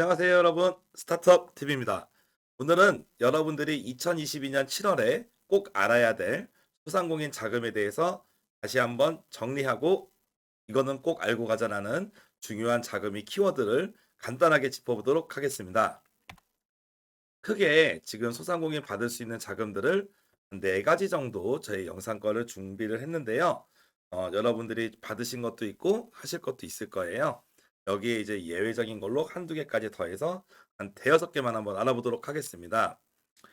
안녕하세요, 여러분. 스타트업 TV입니다. 오늘은 여러분들이 2022년 7월에 꼭 알아야 될 소상공인 자금에 대해서 다시 한번 정리하고 이거는 꼭 알고 가자라는 중요한 자금이 키워드를 간단하게 짚어보도록 하겠습니다. 크게 지금 소상공인 받을 수 있는 자금들을 네 가지 정도 저희 영상 거를 준비를 했는데요. 어, 여러분들이 받으신 것도 있고 하실 것도 있을 거예요. 여기에 이제 예외적인 걸로 한두 개까지 더해서 한 대여섯 개만 한번 알아보도록 하겠습니다. 첫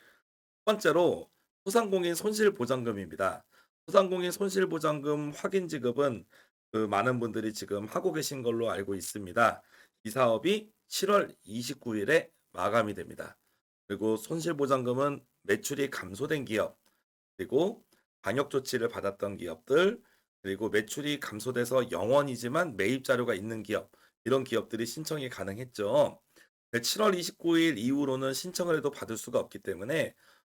번째로 소상공인 손실보장금입니다. 소상공인 손실보장금 확인 지급은 그 많은 분들이 지금 하고 계신 걸로 알고 있습니다. 이 사업이 7월 29일에 마감이 됩니다. 그리고 손실보장금은 매출이 감소된 기업, 그리고 방역 조치를 받았던 기업들, 그리고 매출이 감소돼서 영원이지만 매입 자료가 있는 기업, 이런 기업들이 신청이 가능했죠. 7월 29일 이후로는 신청을 해도 받을 수가 없기 때문에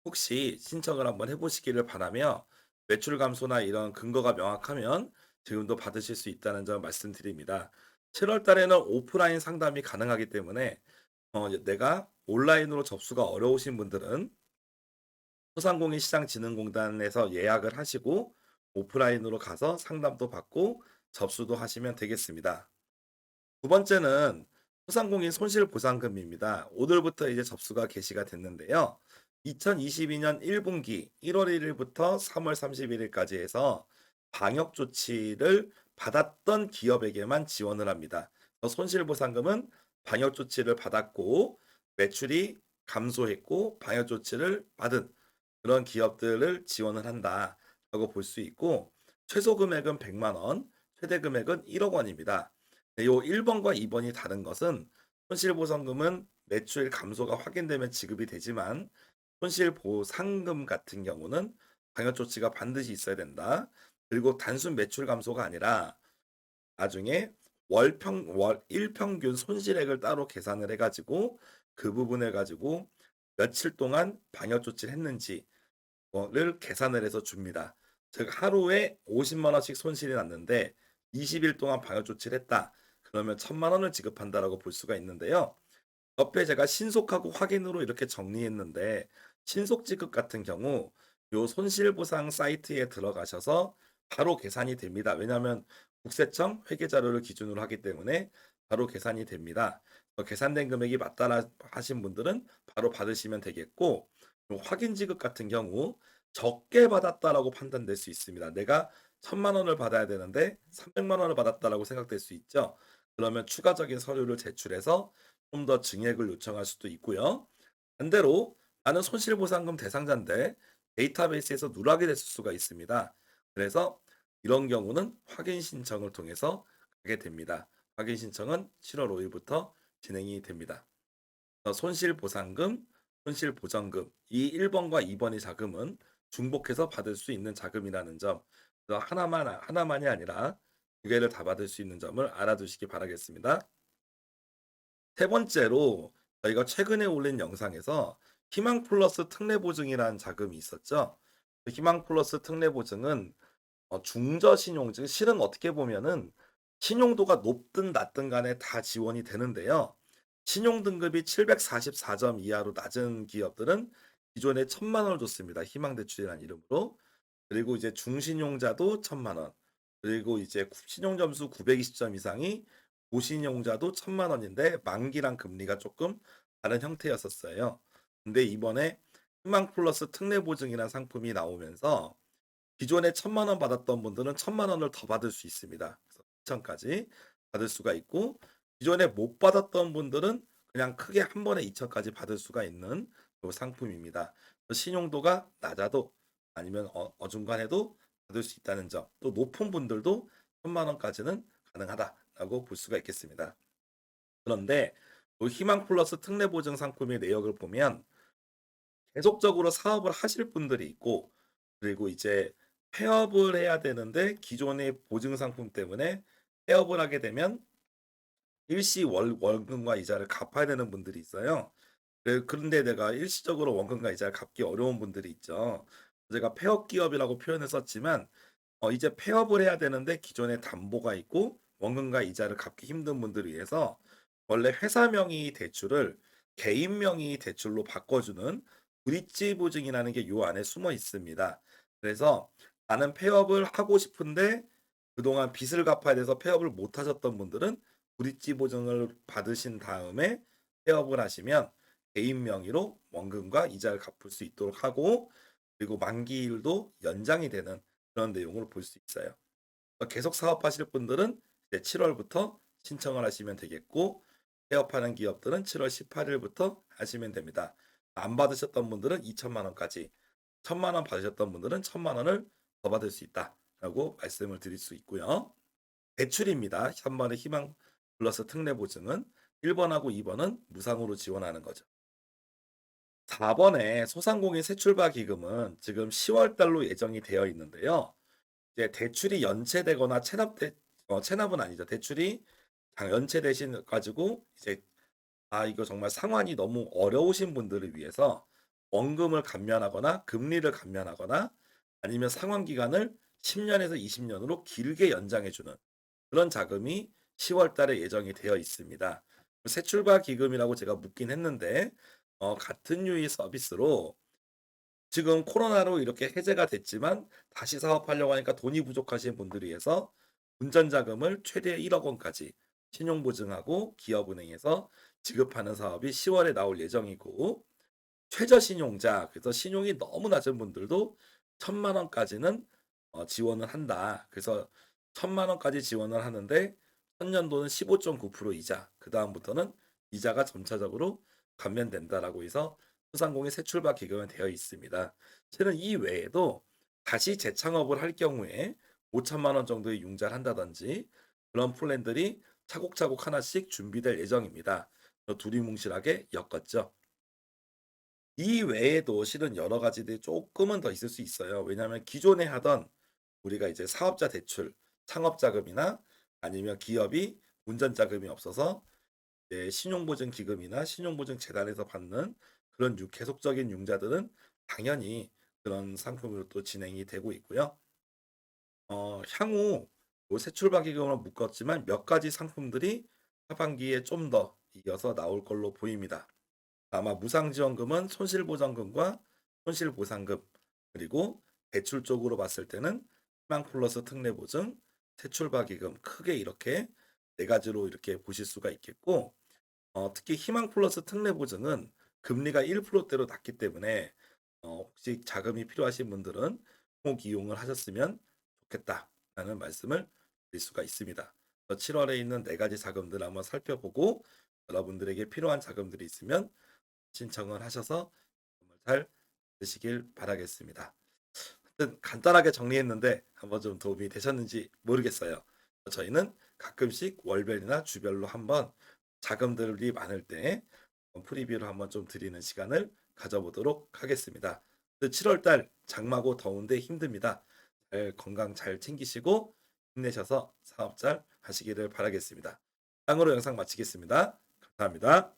혹시 신청을 한번 해보시기를 바라며 매출 감소나 이런 근거가 명확하면 지금도 받으실 수 있다는 점 말씀드립니다. 7월 달에는 오프라인 상담이 가능하기 때문에 어, 내가 온라인으로 접수가 어려우신 분들은 소상공인 시장진흥공단에서 예약을 하시고 오프라인으로 가서 상담도 받고 접수도 하시면 되겠습니다. 두 번째는 소상공인 손실보상금입니다. 오늘부터 이제 접수가 개시가 됐는데요. 2022년 1분기 1월 1일부터 3월 31일까지 해서 방역 조치를 받았던 기업에게만 지원을 합니다. 손실보상금은 방역 조치를 받았고 매출이 감소했고 방역 조치를 받은 그런 기업들을 지원을 한다라고 볼 수 있고 최소 금액은 100만 원, 최대 금액은 1억 원입니다. 네, 요 1번과 2번이 다른 것은 손실보상금은 매출 감소가 확인되면 지급이 되지만 손실보상금 같은 경우는 방역 조치가 반드시 있어야 된다. 그리고 단순 매출 감소가 아니라 나중에 월평 월 일평균 손실액을 따로 계산을 해가지고 그 부분을 가지고 며칠 동안 방역 조치를 했는지를 계산을 해서 줍니다. 즉 하루에 50만 원씩 손실이 났는데 20일 동안 방역 조치를 했다. 그러면 천만 원을 지급한다라고 볼 수가 있는데요. 옆에 제가 신속하고 확인으로 이렇게 정리했는데 신속 지급 같은 경우 요 손실보상 사이트에 들어가셔서 바로 계산이 됩니다. 왜냐하면 국세청 회계 자료를 기준으로 하기 때문에 바로 계산이 됩니다. 계산된 금액이 맞다라 하신 분들은 바로 받으시면 되겠고 확인 지급 같은 경우 적게 받았다라고 판단될 수 있습니다. 내가 천만 원을 받아야 되는데 300만 원을 받았다라고 생각될 수 있죠. 그러면 추가적인 서류를 제출해서 좀 더 증액을 요청할 수도 있고요. 반대로 나는 손실보상금 대상자인데 데이터베이스에서 누락이 됐을 수가 있습니다. 그래서 이런 경우는 확인 신청을 통해서 가게 됩니다. 확인 신청은 7월 5일부터 진행이 됩니다. 손실보상금, 손실보전금 이 1번과 2번의 자금은 중복해서 받을 수 있는 자금이라는 점 하나만 하나만이 아니라 두 개를 다 받을 수 있는 점을 알아두시기 바라겠습니다. 세 번째로 저희가 최근에 올린 영상에서 희망 플러스 특례 보증이라는 자금이 있었죠. 그 희망 플러스 특례 보증은 어, 중저 신용증 실은 어떻게 보면은 신용도가 높든 낮든 간에 다 지원이 되는데요. 신용 등급이 744점 이하로 낮은 기업들은 기존에 천만 원을 줬습니다. 희망 대출이라는 이름으로. 그리고 이제 중신용자도 천만 원. 그리고 이제 신용 점수 920점 이상이 고신용자도 천만 원인데 만기랑 금리가 조금 다른 형태였었어요. 근데 이번에 희망 플러스 특례 보증이라는 상품이 나오면서 기존에 천만 원 받았던 분들은 천만 원을 더 받을 수 있습니다. 그래서 2천까지 받을 수가 있고 기존에 못 받았던 분들은 그냥 크게 한 번에 2천까지 받을 수가 있는 그 상품입니다. 신용도가 낮아도 아니면 어, 어중간해도 받을 수 있다는 점, 또 높은 분들도 천만 원까지는 가능하다라고 볼 수가 있겠습니다. 그런데 희망 플러스 특례 보증 상품의 내역을 보면 계속적으로 사업을 하실 분들이 있고 그리고 이제 폐업을 해야 되는데 기존의 보증 상품 때문에 폐업을 하게 되면 일시 월, 원금과 이자를 갚아야 되는 분들이 있어요. 그런데 내가 일시적으로 원금과 이자를 갚기 어려운 분들이 있죠. 제가 폐업 기업이라고 표현을 썼지만 어, 이제 폐업을 해야 되는데 기존에 담보가 있고 원금과 이자를 갚기 힘든 분들을 위해서 원래 회사 명의 대출을 개인 명의 대출로 바꿔주는 브릿지 보증이라는 게 요 안에 숨어 있습니다. 그래서 나는 폐업을 하고 싶은데 그동안 빚을 갚아야 돼서 폐업을 못 하셨던 분들은 브릿지 보증을 받으신 다음에 폐업을 하시면 개인 명의로 원금과 이자를 갚을 수 있도록 하고 그리고 만기일도 연장이 되는 그런 내용을 볼수 있어요. 계속 사업하실 분들은 이제 7월부터 신청을 하시면 되겠고 폐업하는 기업들은 7월 18일부터 하시면 됩니다. 안 받으셨던 분들은 2천만 원까지, 1천만 원 받으셨던 분들은 1천만 원을 더 받을 수 있다라고 말씀을 드릴 수 있고요. 대출입니다. 3번의 희망 플러스 특례 보증은 1번하고 2번은 무상으로 지원하는 거죠. 4번에 소상공인 세출바 기금은 지금 10월 달로 예정이 되어 있는데요. 이제 대출이 연체되거나 체납돼 어, 체납은 아니죠. 대출이 장- 연체되신 가지고 이제 아 이거 정말 상환이 너무 어려우신 분들을 위해서 원금을 감면하거나 금리를 감면하거나 아니면 상환 기간을 10년에서 20년으로 길게 연장해 주는 그런 자금이 10월 달에 예정이 되어 있습니다. 세출바 기금이라고 제가 묻긴 했는데 어, 같은 유의 서비스로 지금 코로나로 이렇게 해제가 됐지만 다시 사업하려고 하니까 돈이 부족하신 분들을 위해서 운전자금을 최대 1억 원까지 신용보증하고 기업은행에서 지급하는 사업이 10월에 나올 예정이고 최저신용자 그래서 신용이 너무 낮은 분들도 천만 원까지는 어, 지원을 한다. 그래서 천만 원까지 지원을 하는데 천년도는 15.9% 이자 그 다음부터는 이자가 점차적으로 감면된다라고 해서 소상공인 세출바 기금은 되어 있습니다. 실은 이 외에도 다시 재창업을 할 경우에 5천만 원 정도의 융자를 한다든지 그런 플랜들이 차곡차곡 하나씩 준비될 예정입니다. 두리뭉실하게 엮었죠. 이 외에도 실은 여러 가지들이 조금은 더 있을 수 있어요. 왜냐하면 기존에 하던 우리가 이제 사업자 대출, 창업 자금이나 아니면 기업이 운전 자금이 없어서 이제 신용보증 기금이나 신용보증 재단에서 받는 그런 유- 계속적인 융자들은 당연히 그런 상품으로 또 진행이 되고 있고요. 어, 향후 요 세출바 기금으로 묶었지만 몇 가지 상품들이 하반기에 좀 더 이어서 나올 걸로 보입니다. 아마 무상지원금은 손실보전금과 손실보상금 그리고 대출 쪽으로 봤을 때는 희망 플러스 특례보증, 세출바 기금 크게 이렇게 네 가지로 이렇게 보실 수가 있겠고 어, 특히 희망 플러스 특례 보증은 금리가 1%대로 낮기 때문에 어, 혹시 자금이 필요하신 분들은 꼭 이용을 하셨으면 좋겠다라는 말씀을 드릴 수가 있습니다. 7월에 있는 네 가지 자금들 한번 살펴보고 여러분들에게 필요한 자금들이 있으면 신청을 하셔서 잘 되시길 바라겠습니다. 하여튼 간단하게 정리했는데 한번 좀 도움이 되셨는지 모르겠어요. 저희는 가끔씩 월별이나 주별로 한번 자금들이 많을 때 프리뷰를 한번 좀 드리는 시간을 가져보도록 하겠습니다. 7월 달 장마고 더운데 힘듭니다. 잘 건강 잘 챙기시고 힘내셔서 사업 잘 하시기를 바라겠습니다. 땅으로 영상 마치겠습니다. 감사합니다.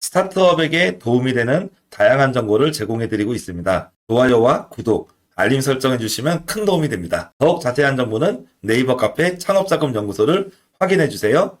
스타트업에게 도움이 되는 다양한 정보를 제공해 드리고 있습니다. 좋아요와 구독, 알림 설정해 주시면 큰 도움이 됩니다. 더욱 자세한 정보는 네이버 카페 창업자금 연구소를 확인해 주세요.